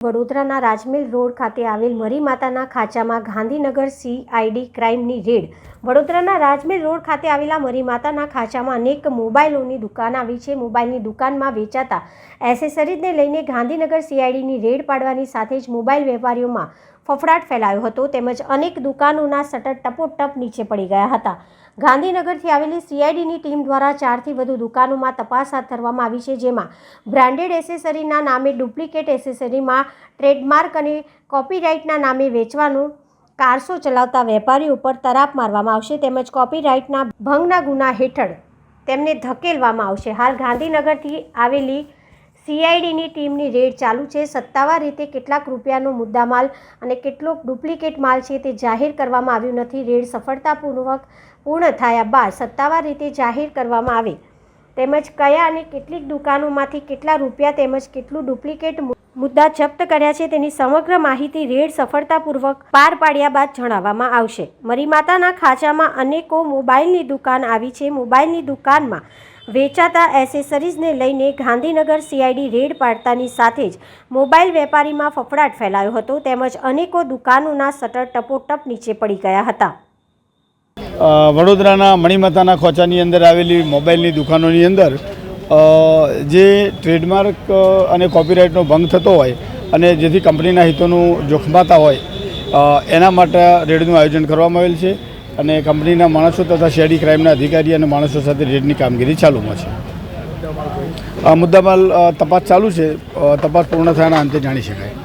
વડોદરાના રાજમેલ રોડ ખાતે આવેલ મરી માતાના ખાંચામાં ગાંધીનગર સીઆઈડી ક્રાઇમની રેડ. વડોદરાના રાજમેલ રોડ ખાતે આવેલા મરી માતાના ખાંચામાં અનેક મોબાઈલોની દુકાન આવી છે. મોબાઈલની દુકાનમાં વેચાતા એસેસરીઝને લઈને ગાંધીનગર સીઆઈડીની રેડ પાડવાની સાથે જ મોબાઈલ વેપારીઓમાં ફફડાટ ફેલાયો હતો તેમજ અનેક દુકાનોના શટર ટપોટપ નીચે પડી ગયા હતા. ગાંધીનગરથી આવેલી સીઆઈડીની ટીમ દ્વારા ચારથી વધુ દુકાનોમાં તપાસ હાથ ધરવામાં આવી છે, જેમાં બ્રાન્ડેડ એસેસરીના નામે ડુપ્લિકેટ એસેસરીમાં ટ્રેડમાર્ક અને કોપીરાઇટના નામે વેચવાનું કારસો ચલાવતા વેપારીઓ ઉપર તરાપ મારવામાં આવશે તેમજ કોપીરાઇટના ભંગના ગુના હેઠળ તેમને ધકેલવામાં આવશે. હાલ ગાંધીનગરથી આવેલી સીઆઈડીની ટીમની રેડ ચાલુ છે. સત્તાવાર રીતે કેટલાક રૂપિયાનો મુદ્દામાલ અને કેટલોક ડુપ્લિકેટ માલ છે તે જાહેર કરવામાં આવ્યું નથી. રેડ સફળતાપૂર્વક પૂર્ણ થયા બાદ સત્તાવાર રીતે જાહેર કરવામાં આવે. તેમજ કયા અને કેટલીક દુકાનોમાંથી કેટલા રૂપિયા તેમજ કેટલું ડુપ્લિકેટ મુદ્દા જપ્ત કર્યા છે તેની સમગ્ર માહિતી રેડ સફળતાપૂર્વક પાર પાડ્યા બાદ જણાવવામાં આવશે. મરીમાતાના ખાંચામાં અનેકો મોબાઈલની દુકાન આવી છે. મોબાઈલની દુકાનમાં વેચાતા એસેસરીઝને લઈને ગાંધીનગર સીઆઈડી રેડ પાડતાની સાથે જ મોબાઈલ વેપારીમાં ફફડાટ ફેલાયો હતો તેમજ અનેકો દુકાનોના શટર ટપોટપ નીચે પડી ગયા હતા. વડોદરાના મણિમાતાના ખોચાની અંદર આવેલી મોબાઈલની દુકાનોની અંદર જે ટ્રેડમાર્ક અને કોપીરાઇટનો ભંગ થતો હોય અને જેથી કંપનીના હિતોનું જોખમાતા હોય એના માટે રેડનું આયોજન કરવામાં આવેલ છે. અને કંપનીના માણસો તથા શેરી ક્રાઇમના અધિકારી અને માણસો સાથે રેડની કામગીરી ચાલુમાં છે. આ મુદ્દામાલ તપાસ ચાલુ છે. તપાસ પૂર્ણ થયાના અંતે જાણી શકાય.